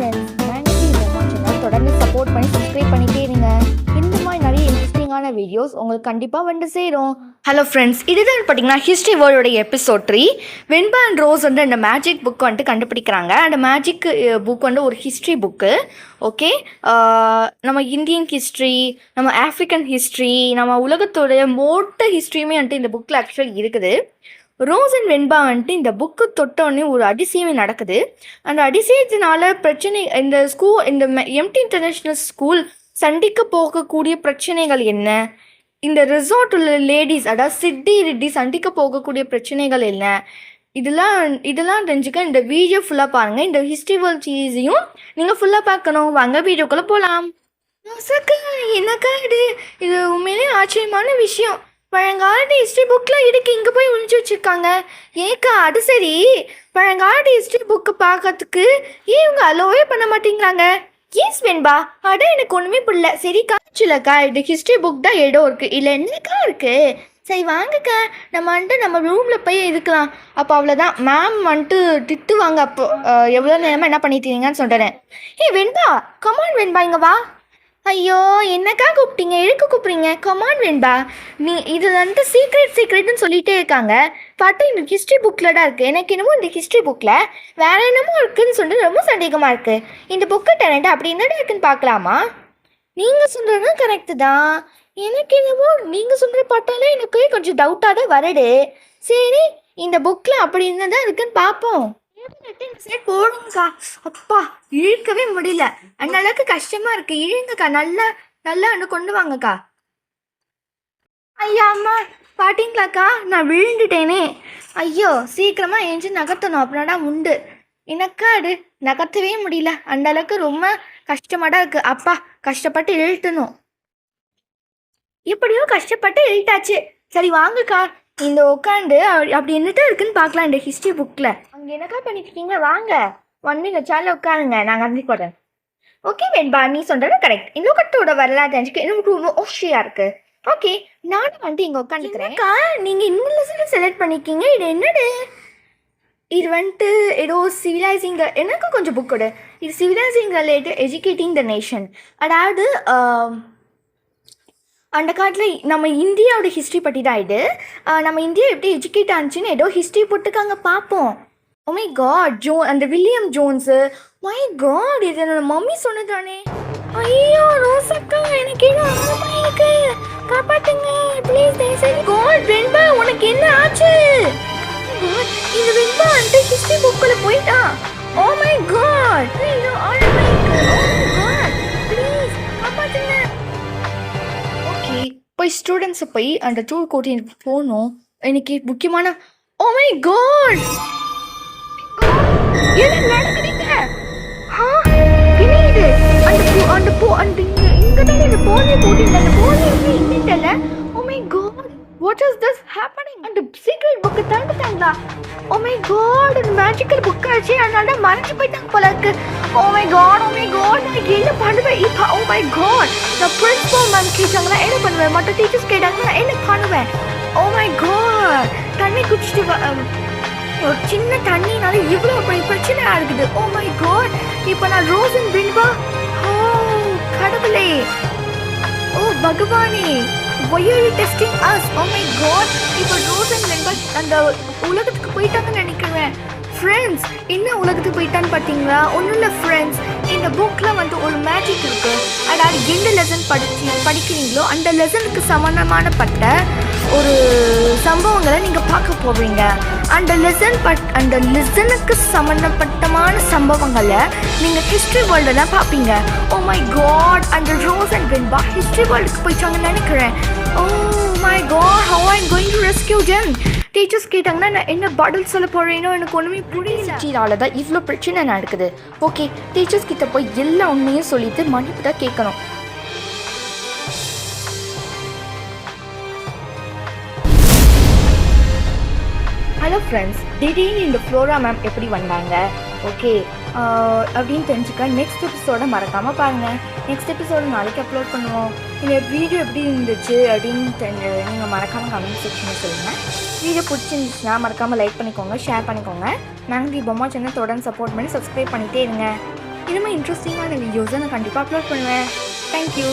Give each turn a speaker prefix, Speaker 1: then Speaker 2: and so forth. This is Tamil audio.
Speaker 1: ஃப்ரெண்ட்ஸ் சேனல் தொடர்ந்து சப்போர்ட் பண்ணி சப்ஸ்கிரைப் பண்ணிட்டே இருங்க. இந்த மாதிரி நிறைய இன்ட்ரெஸ்டிங்கான வீடியோஸ் உங்களுக்கு கண்டிப்பாக வந்து சேரும். ஹலோ ஃப்ரெண்ட்ஸ் இதுதான் பார்த்தீங்கன்னா history வேர்ல்டோட episode three Venba and Rose வந்து அந்த மேஜிக் புக் வந்துட்டு கண்டுபிடிக்கிறாங்க. அந்த மேஜிக் புக் வந்து ஒரு ஹிஸ்ட்ரி புக்கு ஓகே நம்ம இந்தியன் ஹிஸ்ட்ரி நம்ம ஆஃப்ரிக்கன் ஹிஸ்ட்ரி நம்ம உலகத்தோடைய மோட்ட ஹிஸ்ட்ரியுமே வந்துட்டு இந்த புக்கில் ஆக்சுவலி இருக்குது. ரோஸ் அண்ட் வெண்பா வந்துட்டு இந்த புக்கு தொட்டோடனே ஒரு அதிசயமே நடக்குது. அந்த அதிசயத்தினால பிரச்சனை இந்த ஸ்கூல் இந்த எம்டி இன்டர்நேஷ்னல் ஸ்கூல் சண்டிக்க போகக்கூடிய பிரச்சனைகள் என்ன? இந்த ரிசார்ட் உள்ள லேடிஸ் அதாவது சிட்டி ரெட்டி சண்டிக்க போகக்கூடிய பிரச்சனைகள் என்ன? இதெல்லாம் இதெல்லாம் தெரிஞ்சுக்க இந்த வீடியோ ஃபுல்லாக பாருங்கள் இந்த ஹிஸ்ட்ரிவல் சீரிஸையும் நீங்கள் ஃபுல்லாக பார்க்கணும். வாங்க வீடியோக்குள்ளே போகலாம் மசக்கா என்னக்கா இது? இது உண்மையிலே ஆச்சரியமான விஷயம். பழங்காலத்து ஹிஸ்ட்ரி புக்கெலாம் இடுக்கு இங்கே போய் ஒழிச்சு வச்சுருக்காங்க. ஏக்கா அது சரி. பழங்காலத்து ஹிஸ்ட்ரி புக்கு பார்க்கறதுக்கு ஏன் இவங்க அலோவே பண்ண மாட்டேங்கிறாங்க? ஏஸ் வெண்பா அட எனக்கு ஒன்றுமே புரியல. சரி சிலக்கா இது ஹிஸ்ட்ரி புக் தான் இடம் இருக்குது இல்லை என்னக்கா இருக்குது சரி வாங்கக்கா. நம்ம வந்துட்டு நம்ம ரூமில் போய் இருக்கலாம். அப்போ அவ்வளோதான் மேம் வந்துட்டு திட்டுவாங்க அப்போ. எவ்வளோ நேரமாக என்ன பண்ணிட்டீங்கன்னு சொல்கிறேன் ஏய் வெண்பா கமான் வெண்பா இங்கே வா. ஐயோ என்னக்கா கூப்பிட்டீங்க? எதுக்கு கூப்பிட்றீங்க? கமான் வெண்பா. நீ இது வந்து சீக்ரெட் சீக்ரெட்னு சொல்லிட்டே இருக்காங்க. பார்த்தா இந்த ஹிஸ்ட்ரி புக்கில் தான் இருக்குது எனக்கு என்னமோ இந்த ஹிஸ்ட்ரி புக்கில் வேற என்னமோ இருக்குதுன்னு சொல்லிட்டு ரொம்ப சந்தேகமாக இருக்குது இந்த புக்கு டேலண்ட் அப்படி என்னடா இருக்குன்னு பார்க்கலாமா? நீங்கள் சொல்கிறதும் கரெக்டு தான். எனக்கு என்னமோ நீங்கள் சொல்கிற பார்த்தாலே எனக்கு கொஞ்சம் டவுட்டாக தான் வருது. சரி இந்த புக்கில் அப்படி என்னதான் இருக்குன்னு பார்ப்போம். சரி போடுங்கக்கா. அப்பா இழுக்கவே முடியல. அந்த அளவுக்கு கஷ்டமா இருக்கு. இழுங்கக்கா. நல்லா நல்லா வந்து கொண்டு வாங்கக்கா. ஐயா அம்மா பாட்டிங்களாக்கா நான் விழுந்துட்டேனே. ஐயோ சீக்கிரமா எஞ்சி நகர்த்தணும். அப்படின்னா உண்டு. எனக்கா அது நகர்த்தவே முடியல. அந்த அளவுக்கு ரொம்ப கஷ்டமாடா இருக்கு. அப்பா கஷ்டப்பட்டு இழுட்டணும் எப்படியோ கஷ்டப்பட்டு இழுட்டாச்சு சரி வாங்கக்கா. இந்த உட்காந்து அப்படி என்னதான் இருக்குன்னு பார்க்கலாம் இந்த ஹிஸ்ட்ரி புக்கில் அங்கே என்னக்கா பண்ணிட்டு இருக்கீங்க வாங்க. வந்து இந்த சேனல் உட்காருங்க நான் கண்டு போடுறேன் ஓகே வெண்பா. நீ சொல்றது கரெக்ட் இந்த கட்டோட வரலாறு தெரிஞ்சுக்க. எனக்கு ரொம்ப ஓஷியா இருக்கு. ஓகே நானும் வந்து இங்கே உட்காந்துக்கிறேன்க்கா நீங்கள் இந்த லெசன் செலக்ட் பண்ணிருக்கீங்க? இது என்னது? இது வந்துட்டு ஏதோ சிவிலைசிங் எனக்கு கொஞ்சம் புக் கொடு. இது civilising related educating the nation அதாவது அந்த காலத்தில் நம்ம இந்தியாவோட ஹிஸ்ட்ரி பற்றி தான் இது நம்ம இந்தியா எப்படி எஜுகேட் ஆனிச்சுன்னு ஏதோ ஹிஸ்ட்ரி போட்டுக்காங்க பார்ப்போம் ஓமை oh காட் ஜோ அந்த வில்லியம் ஜோன்ஸு மை காட் இது என்னோட மம்மி சொன்னதானே ஐயோ ரோசக்கா எனக்கு ஏதோ ஆர்வமா இருக்கு. காப்பாத்துங்க ப்ளீஸ் தயவுசெய்து. காட் வெண்பா உனக்கு என்ன ஆச்சு? இந்த வெண்பா அந்த ஹிஸ்ட்ரி புக்கில் போயிட்டான் ஓ மை காட் ஐயோ ஆல் மை ஸ்டூடெண்ட்ஸை போய் அந்த டூர் கூட்டிட்டு போகணும் எனக்கு முக்கியமான ஓ மை காட் என்ன நடக்குதுங்க? ஆ என்ன இது அந்த பூ அந்த பூ அந்த இங்க இங்க தான் இந்த போனி போட்டிங்க oh அந்த போனி எங்க இன்னிட்டல ஓ my god what is this happening அந்த சீக்ரெட் புக் தந்துட்டாங்களா ஓ மை காட் இந்த மேஜிக்கல் புக் ஆச்சு. அதனால மறைஞ்சு போயிட்டாங்க போல இருக்கு. Oh my god, oh my god, நான் என்ன பண்ணுவேன். இப்போ oh my god. நான் பிரின்சிபல் மேம் கேட்டாங்கன்னா என்ன பண்ணுவேன்? மற்ற டீச்சர்ஸ் கேட்டாங்கன்னா என்ன பண்ணுவேன்? ஓ மை காட் தண்ணி குடிச்சிட்டு ஒரு சின்ன தண்ணினால இவ்வளோ பெரிய பிரச்சனை இருக்குது. ஓ மை காட் இப்போ நான் ரோசன் பின்பா ஓ கடவுளே. ஓ பகவானே. Why are you testing us? Oh my இப்போ ரோசன் பின்பா அந்த உலகத்துக்கு போயிட்டாங்கன்னு நினைக்கிறேன். ஃப்ரெண்ட்ஸ் என்ன உலகத்துக்கு போயிட்டான்னு பார்த்தீங்களா? ஒன்றும் இல்லை ஃப்ரெண்ட்ஸ் இந்த புக்கில் வந்து ஒரு மேஜிக் இருக்குது அதாவது எந்த லெசன் படிச்சு படிக்கிறீங்களோ அந்த லெசனுக்கு சம்மந்தமானப்பட்ட ஒரு சம்பவங்களை நீங்கள் பார்க்க போவீங்க. அந்த லெசன் பட் அந்த லெசனுக்கு சம்மந்தப்பட்டமான சம்பவங்களை நீங்கள் ஹிஸ்ட்ரி வேர்ல்டில் தான் பார்ப்பீங்க. ஓ மை காட் அந்த ரோஸ் அண்ட் வெண்பா ஹிஸ்ட்ரி வேர்ல்டுக்கு போயிட்டாங்கன்னு நினைக்கிறேன். My god how I going to rescue them teachers கேட்டாங்கன்னா நான் என்ன பதில் சொல்ல போறேனோ எனக்கு ஒன்றுமே புரியல. டீச்சரால தான் இவ்வளோ பிரச்சனை நடக்குது. ஓகே டீச்சர்ஸ் கிட்ட போய் எல்லா உண்மையும் சொல்லிட்டு மன்னிப்பு தான் கேட்கணும். ஹலோ ஃப்ரெண்ட்ஸ் திடீர்னு இந்த ஃப்ளோரா மேம் எப்படி வந்தாங்க? ஓகே அப்படின்னு தெரிஞ்சுக்க நெக்ஸ்ட் எபிசோடை மறக்காமல் பாருங்கள் நெக்ஸ்ட் எபிசோடு நாளைக்கு அப்லோட் பண்ணுவோம். இந்த வீடியோ எப்படி இருந்துச்சு அப்படின்னு தெரிஞ்சு நீங்கள் மறக்காமல் கமெண்ட் செக்ஷனில் சொல்லுங்கள் வீடியோ பிடிச்சிருந்துச்சுன்னா மறக்காமல் லைக் பண்ணிக்கோங்க ஷேர் பண்ணிக்கோங்க. நாங்கள் பொம்மா சேனல் தொடர்ந்து சப்போர்ட் பண்ணி சப்ஸ்கிரைப் பண்ணிகிட்டே இருங்க. இதுமாதிரி இன்ட்ரெஸ்டிங்கான வீடியோஸை நான் கண்டிப்பாக அப்லோட் பண்ணுவேன். தேங்க்யூ